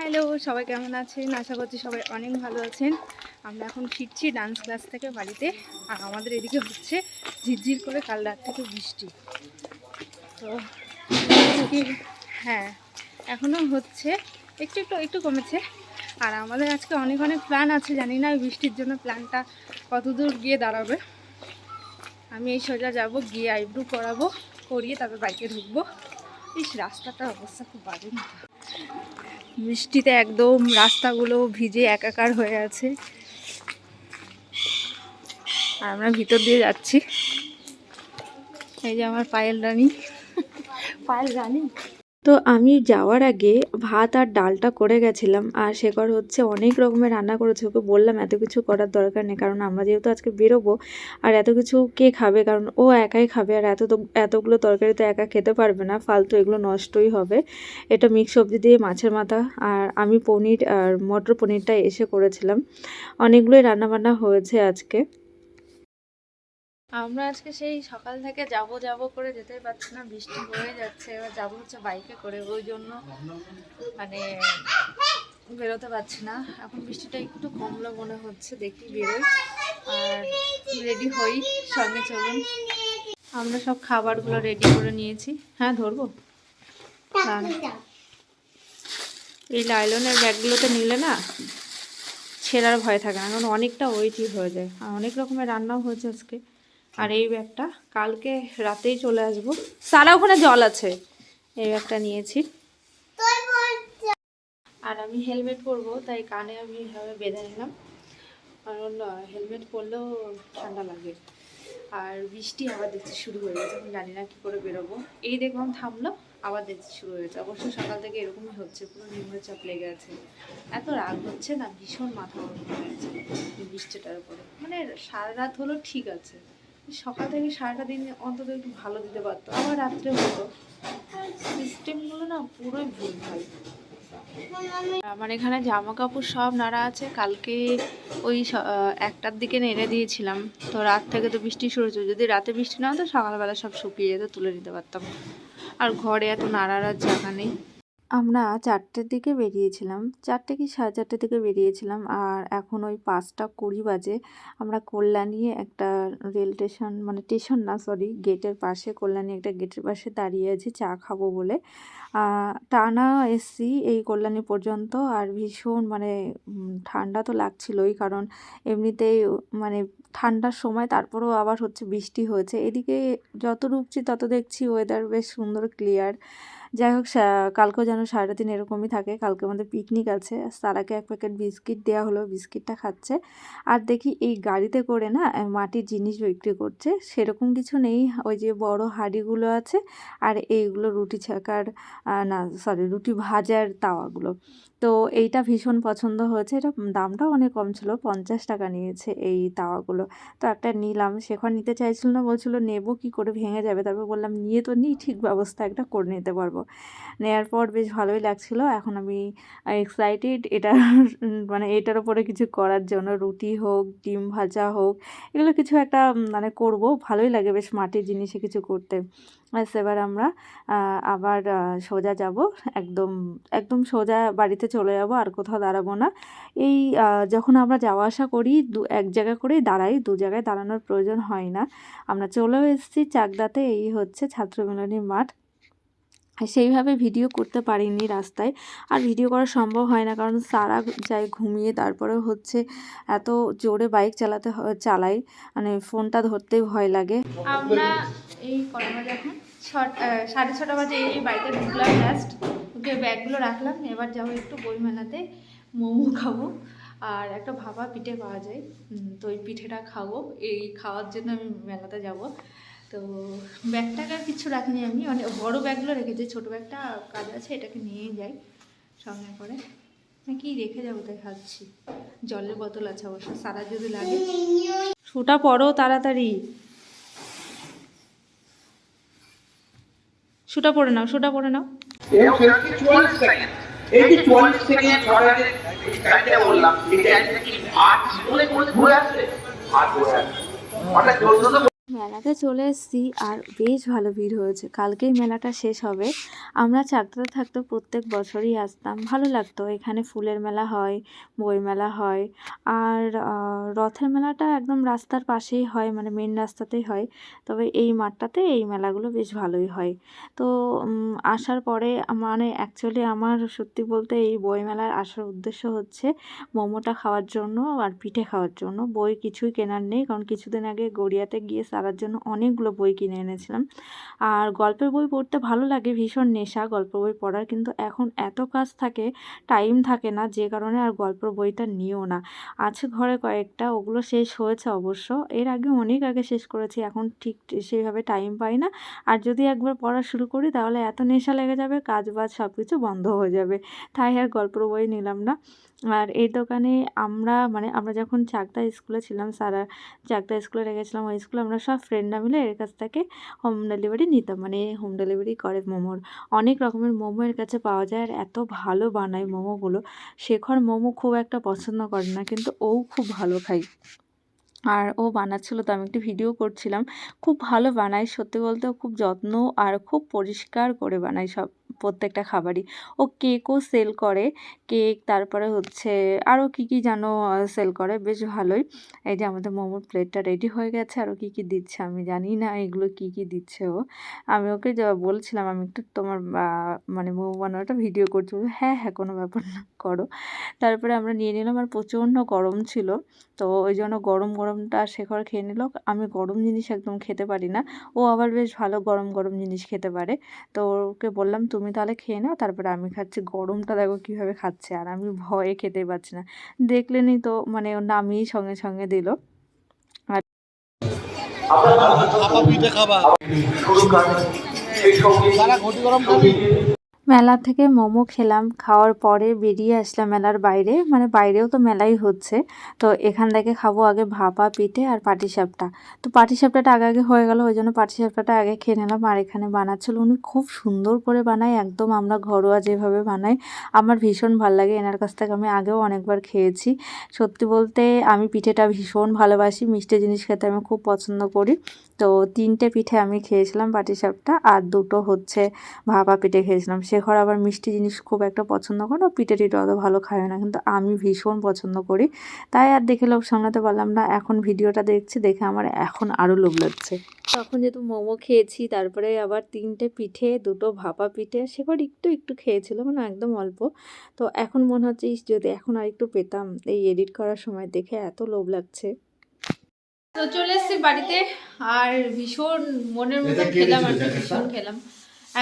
Hello, সবাই কেমন আছেন? আশা করছি সবাই অনেক ভালো আছেন। আমরা এখন ফিরছি ডান্স ক্লাস থেকে বাড়িতে। আর আমাদের এদিকে হচ্ছে ঝিরঝির করে কাল রাত থেকে বৃষ্টি। তো হ্যাঁ এখনও হচ্ছে একটু একটু একটু কমেছে। আর আমাদের আজকে অনেক অনেক প্ল্যান আছে, জানি না ওই বৃষ্টির জন্য প্ল্যানটা কত দূর গিয়ে দাঁড়াবে। আমি এই সোজা যাব, গিয়ে আইব্রু করাবো, করিয়ে তারপর বাইকে ঢুকবো। ইস, রাস্তাটার অবস্থা খুব বাজে না। বৃষ্টিতে একদম রাস্তাগুলো ভিজে একাকার হয়ে আছে। আর আমরা ভিতর দিয়ে যাচ্ছি। এই যে আমার পায়েল রানী। পায়েল রানী? তো আমি যাওয়ার আগে ভাত আর ডালটা করে গেছিলাম। আর শেখর হচ্ছে অনেক রকমের রান্না করেছে। ওকে বললাম এত কিছু করার দরকার নেই, কারণ আমরা যেহেতু আজকে বেরোবো, আর এত কিছু কে খাবে? কারণ ও একাই খাবে, আর এত এতগুলো তরকারি তো একা খেতে পারবে না। ফালতু এগুলো নষ্টই হবে। এটা মিক্স সবজি দিয়ে মাছের মাথা। আর আমি পনির আর মটর পনিরটা এসে করেছিলাম। অনেকগুলোই রান্নাবান্না হয়েছে আজকে। আমরা আজকে সেই সকাল থেকে যাব যাব করে যেতেই পারছি না, বৃষ্টি হয়ে যাচ্ছে, এবার যাব হচ্ছে বাইকে করে, ওই জন্য মানে বেরোতে পারছি না। এখন বৃষ্টিটা একটু কমলো মনে হচ্ছে, দেখি বেরোই। আর রেডি হই, সঙ্গে চলুন। আমরা সব খাবারগুলো রেডি করে নিয়েছি। হ্যাঁ ধরবো। এই লাইলনের ব্যাগগুলোতে নিলে না ছেঁড়ার ভয় থাকে না, কারণ অনেকটা ওয়েটই হয়ে যায়। আর অনেক রকমের রান্নাও হয়েছে আজকে। আর এই ব্যাগটা কালকে রাতেই চলে আসব। সারা ওখানে জল আছে। এই ব্যাগটা নিয়েছি। আর আমি হেলমেট পরবো, তাই কানে আমি এভাবে বেঁধে নিলাম। কারণ হেলমেট পরলেও ঠান্ডা লাগে। আর বৃষ্টি আবার দেখছি শুরু হয়ে গেছে আমি জানি না কী করে বেরোবো। এই দেখলাম থামলো, আবার দেখছি শুরু হয়ে গেছে। অবশ্য সকাল থেকে এরকমই হচ্ছে, পুরো নিম্নচাপ লেগে আছে এত রাগ হচ্ছে না, ভীষণ মাথা গরম হয়ে গেছে বৃষ্টিটার উপরে। মানে সারা রাত হলো ঠিক আছে। সকাল থেকে সারাটা দিন অন্তত একটু ভালো দিতে পারতো। আবার রাত্রে হতো। সিস্টেমগুলো না পুরোই ভুল ভালো আমার এখানে জামা কাপড় সব নাড়া আছে। কালকে ওই একটার দিকে নেড়ে দিয়েছিলাম। তো রাত থেকে তো বৃষ্টি শুরু হয়েছে। যদি রাতে বৃষ্টি না হতো, সকালবেলা সব শুকিয়ে যেত, তুলে নিতে পারতাম। আর ঘরে এত নাড়ার জায়গা নেই। আমরা চারটের দিকে বেরিয়েছিলাম। চারটে কি সাড়ে চারটের দিকে বেরিয়েছিলাম আর এখন ওই পাঁচটা কুড়ি বাজে। আমরা কল্যাণী একটা রেল স্টেশন মানে স্টেশন না সরি গেটের পাশে, কল্যাণী একটা গেটের পাশে দাঁড়িয়ে আছি, চা খাব বলে। টানা এসছি এই কল্যাণী পর্যন্ত আর ভীষণ মানে ঠান্ডা তো লাগছিলই কারণ এমনিতেই মানে ঠান্ডার সময় তারপরেও আবার হচ্ছে বৃষ্টি হয়েছে। এদিকে যত ঢুকছি তত দেখছি ওয়েদার বেশ সুন্দর ক্লিয়ার যাই হোক কালকেও যেন সারাটা দিন এরকমই থাকে। কালকে আমাদের পিকনিক আছে। তারাকে এক প্যাকেট বিস্কিট দেওয়া হলো। বিস্কিটটা খাচ্ছে। আর দেখি এই গাড়িতে করে না মাটির জিনিস বিক্রি করছে। সেরকম কিছু নেই। ওই যে বড় হাঁড়িগুলো আছে, আর এইগুলো রুটি ছাকার না সরি রুটি ভাজার তাওয়াগুলো। তো এইটা ভীষণ পছন্দ হয়েছে। এটা দামটাও অনেক কম ছিল, পঞ্চাশ টাকা নিয়েছে এই তাওয়াগুলো। তো একটা নিলাম সেখন নিতে চাইছিল না, বলছিল নেব, কি করে ভেঙে যাবে? তারপর বললাম, নিয়ে তো নিই ঠিক ব্যবস্থা একটা করে নিতে পারব। নেওয়ার পর বেশ ভালোই লাগছিল। এখন আমি এক্সাইটেড এটা মানে এটার উপরে কিছু করার জন্য, রুটি হোক, ডিম ভাজা হোক, এগুলো কিছু একটা মানে করব। ভালোই লাগে বেশ মাটির জিনিসে কিছু করতে। এবার আমরা আবার সোজা যাব। একদম একদম সোজা বাড়িতে চলে যাব, আর কোথাও দাঁড়াবো না। এই যখন আমরা যাওয়া আসা করি, দু, এক জায়গা করেই দাঁড়াই, দু জায়গায় দাঁড়ানোর প্রয়োজন হয় না। আমরা চলেও এসেছি, চাকদাতে এই হচ্ছে ছাত্র ছাত্রমিলনী মাঠ। সেইভাবে ভিডিও করতে পারিনি রাস্তায়। আর ভিডিও করা সম্ভব হয় না, কারণ সারা যায় ঘুমিয়ে, তারপরে হচ্ছে এত জোরে বাইক চালাতে চালাই মানে ফোনটা ধরতেই ভয় লাগে। আমরা এই এখন? সাড়ে ছটা বাজে এই বাড়িতে ঢুকলাম জাস্ট ওকে ব্যাগগুলো রাখলাম, এবার যাব একটু বই মেলাতে মোমো খাব। আর একটা ভাপা পিঠে পাওয়া যায় তো ওই পিঠেটা খাব, এই খাওয়ার জন্য আমি মেলাতে যাব। তো ব্যাগটাকে আর কিছু রাখিনি আমি। অনেক বড় ব্যাগগুলো রেখেছি ছোটো ব্যাগটা কাজ আছে এটাকে নিয়েই যাই সঙ্গে করে। নাকি রেখে যাব তাই ভাবছি জলের বোতল আছে অবশ্য সারা যদি লাগে। শুটা পড়ো তাড়াতাড়ি। শুটা পড়ে নাও শুটা পড়ে নাও। বললাম মেলাতে চলে এসেছি আর বেশ ভালো ভিড় হয়েছে। কালকেই মেলাটা শেষ হবে। আমরা চাকদাতে থাকতে প্রত্যেক বছরই আসতাম। ভালো লাগতো। এখানে ফুলের মেলা হয়, বই মেলা হয়। আর রথের মেলাটা একদম রাস্তার পাশেই হয় মানে মেন রাস্তাতেই হয়। তবে এই মাঠটাতে এই মেলাগুলো বেশ ভালোই হয়। তো আসার পরে মানে অ্যাকচুয়ালি আমার সত্যি বলতে এই বই মেলার আসার উদ্দেশ্য হচ্ছে মোমোটা খাওয়ার জন্য আর পিঠে খাওয়ার জন্য। বই কিছুই কেনার নেই, কারণ কিছুদিন আগে গড়িয়াতে গিয়ে সারার জন্য অনেকগুলো বই কিনে এনেছিলাম। আর গল্পের বই পড়তে ভালো লাগে, ভীষণ নেশা। গল্প বই পড়ার কিন্তু এখন এত কাজ থাকে টাইম থাকে না, যে কারণে আর গল্পের বইটা নিও না। আছে ঘরে কয়েকটা, ওগুলো শেষ হয়েছে অবশ্য। এর আগে অনেক আগে শেষ করেছি, এখন ঠিক সেইভাবে টাইম পাই না। আর যদি একবার পড়া শুরু করি, তাহলে এত নেশা লেগে যাবে কাজ বাজ সব কিছু বন্ধ হয়ে যাবে। তাই আর গল্পের বই নিলাম না। আর এই দোকানে আমরা মানে আমরা যখন চাকদা স্কুলে ছিলাম, সারা চাকদা স্কুলে রেখেছিলাম, ওই স্কুলে আমরা সব ফ্রেন্ডরা মিলে এর কাছ থেকে হোম ডেলিভারি নিতাম। মানে হোম ডেলিভারি করে মোমোর। অনেক রকমের মোমো এর কাছে পাওয়া যায় আর এত ভালো বানায় মোমোগুলো। শেখর মোমো খুব একটা পছন্দ করে না, কিন্তু ও খুব ভালো খায়। আর ও বানাচ্ছিল তো, আমি একটি ভিডিও করছিলাম। খুব ভালো বানায়, সত্যি বলতে খুব যত্ন আর খুব পরিষ্কার করে বানায় সব। প্রত্যেকটা খাবারই। ও কেকও সেল করে। কেক, তারপরে হচ্ছে আরও কী কী যেন সেল করে। বেশ ভালোই। এই যে আমাদের মোমোর প্লেটটা রেডি হয়ে গেছে। আরও কী কী দিচ্ছে আমি জানি না। এগুলো কী কী দিচ্ছে ও। আমি ওকে যা বলছিলাম, আমি একটু তোমার মানে মোমো বানানোটা ভিডিও করছি। হ্যাঁ হ্যাঁ কোনো ব্যাপার না, করো। তারপরে আমরা নিয়ে নিলাম। আর প্রচণ্ড গরম ছিল। তো ওই জন্য গরম, গরমটা শেখর খেয়ে নিল। আমি গরম জিনিস একদম খেতে পারি না। ও আবার বেশ ভালো গরম গরম জিনিস খেতে পারে। তো ওকে বললাম তুমি তাহলে খেয়ে নাও তারপরে আমি খাচ্ছি। গরমটা দেখো কীভাবে খাচ্ছে আর আমি ভয়ে খেতে পারছি না। দেখলেনই তো মানে ও নামিয়েই সঙ্গে সঙ্গে দিল। আর পিঠে খাবা। সেই সঙ্গে গরম মেলা থেকে মোমো খেলাম, খাওয়ার পরে বেরিয়ে আসলাম মেলার বাইরে। মানে বাইরেও তো মেলাই হচ্ছে। তো এখান থেকে খাব আগে ভাপা, পিঠে আর পাটিসাপটা। তো পাটিসাপটাটা আগে আগে হয়ে গেল, ওই জন্য পাটিসাপটাটা আগে খেয়ে নিলাম। আর এখানে বানাচ্ছিল উনি খুব সুন্দর করে বানায়, একদম আমরা ঘরোয়া যেভাবে বানাই। আমার ভীষণ ভালো লাগে, এনার কাছ থেকে আমি আগেও অনেকবার খেয়েছি। সত্যি বলতে আমি পিঠেটা ভীষণ ভালোবাসি, মিষ্টি জিনিস খেতে আমি খুব পছন্দ করি। তো তিনটে পিঠে আমি খেয়েছিলাম পাটিসাপটা, আর দুটো হচ্ছে ভাপা পিঠে খেয়েছিলাম। শেখর আবার মিষ্টি জিনিস খুব একটা পছন্দ করে ও পিঠে টিঠে অত ভালো খায় না কিন্তু আমি ভীষণ পছন্দ করি। তাই আর দেখে লোভ সামলাতে পারলাম না এখন ভিডিওটা দেখছি দেখে আমার এখন আরও লোভ লাগছে। তখন যেহেতু মোমো খেয়েছি তারপরে আবার তিনটে পিঠে দুটো ভাপা পিঠে শেখর একটু একটু খেয়েছিল মানে একদম অল্প। তো এখন মনে হচ্ছে ইস, যদি এখন আর একটু পেতাম এই এডিট করার সময় দেখে এত লোভ লাগছে। তো চলে এসেছি বাড়িতে আর ভীষণ মনের মতো খেলাম আর কি, ভীষণ খেলাম।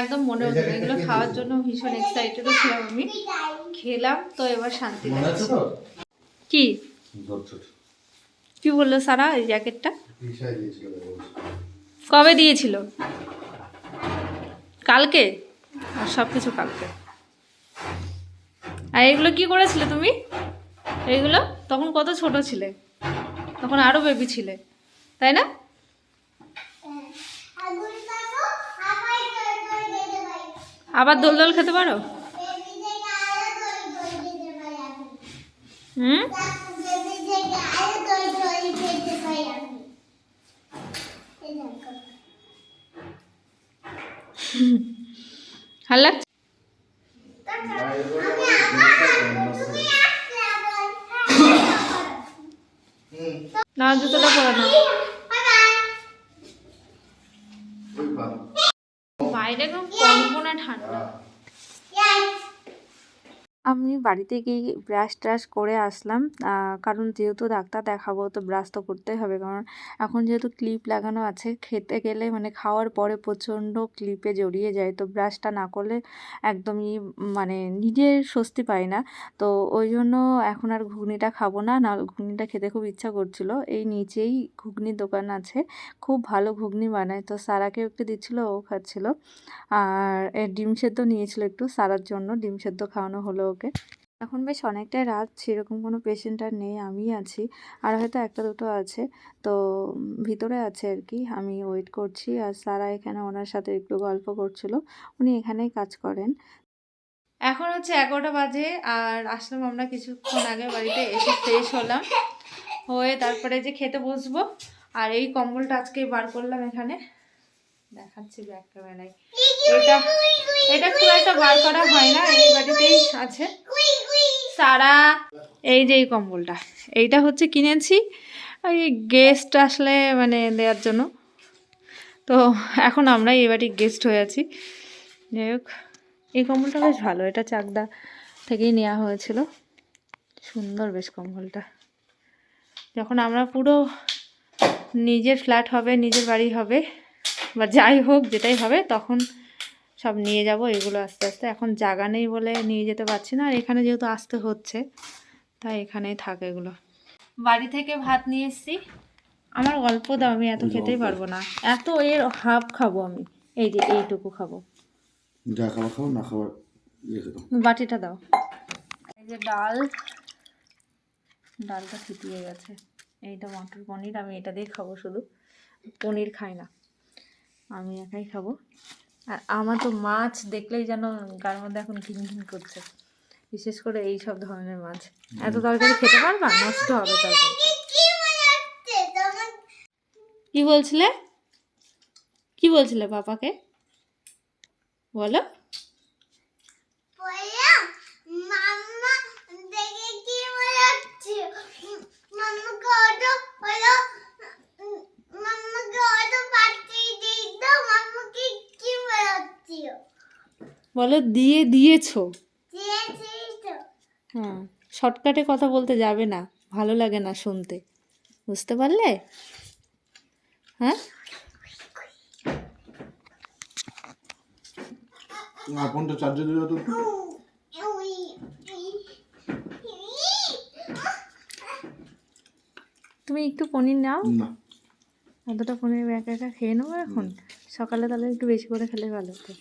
একদম মনে এটা এগুলো খাওয়ার জন্য ভীষণ এক্সাইটেডও ছিলাম আমি। খেলাম তো এবার শান্তি কি? কি বলল সারা এই জ্যাকেটটা। কবে দিয়েছিল? কালকে? আর সব কিছু কালকে। আর এগুলো কি করেছিলে তুমি? এইগুলো তখন কত ছোট ছিলে? তখন আরও বেবি ছিলে। তাই না? আবার দোল দোল খেতে পারো? হুম? ভালো লাগছে? না জুতোটা পরে না বাবা। বাইরে একদম কনকনে ঠান্ডা। আমি বাড়িতে গিয়ে ব্রাশ ট্রাশ করে আসলাম। কারণ যেহেতু ডাক্তার দেখাবো, তো ব্রাশ তো করতেই হবে। কারণ এখন যেহেতু ক্লিপ লাগানো আছে, খেতে গেলে মানে খাওয়ার পরে প্রচণ্ড ক্লিপে জড়িয়ে যায়। তো ব্রাশটা না করলে একদমই মানে নিজের স্বস্তি পাই না। তো ওই জন্য এখন আর ঘুগনিটা খাব না। না ঘুগনিটা খেতে খুব ইচ্ছা করছিল। এই নিচেই ঘুগনির দোকান আছে। খুব ভালো ঘুগনি বানায়। তো সারাকে একটু দিচ্ছিল, ও খাচ্ছিল। আর ডিম সেদ্ধ নিয়েছিল একটু। সারার জন্য ডিম সেদ্ধ খাওয়ানো হলো ওকে। এখন বেশ অনেকটাই রাত, সেরকম কোনো পেশেন্ট আর নেই, আমিই আছি। আর হয়তো একটা দুটো আছে। তো ভিতরে আছে আর কি, আমি ওয়েট করছি। আর সারা এখানে ওনার সাথে একটু গল্প করছিল। উনি এখানেই কাজ করেন। এখন হচ্ছে এগারোটা বাজে, আর আসলাম আমরা কিছুক্ষণ আগে বাড়িতে, এসে ফ্রেশ হলাম। হয়ে তারপরে যে খেতে বসবো, আর এই কম্বলটা আজকে বার করলাম এখানে। দেখাচ্ছি ব্যাক ক্যামেরায় এটা এটা খুব একটা বার করা হয় না, এই বাড়িতেই আছে। সারা, এই যে এই কম্বলটা, এইটা হচ্ছে কিনেছি ওই গেস্ট আসলে মানে দেওয়ার জন্য। তো এখন আমরা এই বাড়ির গেস্ট হয়ে আছি। যাই হোক, এই কম্বলটা বেশ ভালো, এটা চাকদা থেকেই নেওয়া হয়েছিল। সুন্দর বেশ কম্বলটা। যখন আমরা পুরো নিজের ফ্ল্যাট হবে, নিজের বাড়ি হবে বা যাই হোক যেটাই হবে তখন সব নিয়ে যাব এগুলো আস্তে আস্তে। এখন জায়গা নেই বলে নিয়ে যেতে পারছি না আর এখানে যেহেতু আসতে হচ্ছে তাই এখানেই থাকে এগুলো। বাড়ি থেকে ভাত নিয়ে এসেছি। আমার অল্প দাও আমি এত খেতেই পারব না। এত এর হাফ খাব আমি এই যে এইটুকু খাব। যা খাবার খাও না খাবার বাটিটা দাও। এই যে ডাল ডালটা থিতিয়ে গেছে। এইটা মটর পনির আমি এটা দিয়ে খাব শুধু। পনির খাই না। আমি একাই খাব। আর আমার তো মাছ দেখলেই যেন গার মধ্যে এখন ঘিন ঘিন করছে। বিশেষ করে এই সব ধরনের মাছ। এত তরকারি খেতে পারবা? নষ্ট হবে তরকারি। কি বলছিলে? কি বলছিলে বাবাকে? বলো। বলো দিয়ে দিয়েছ। হ্যাঁ শর্টকাটে কথা বলতে যাবে না ভালো লাগে না শুনতে। বুঝতে পারলে? হ্যাঁ? ফোনটা চার্জে দিলে তো তুমি একটু পনির নাও। না। এতটা পনির একা একা খেয়ে নেব এখন? সকালে তাহলে একটু বেশি করে খেলে ভালো হতো।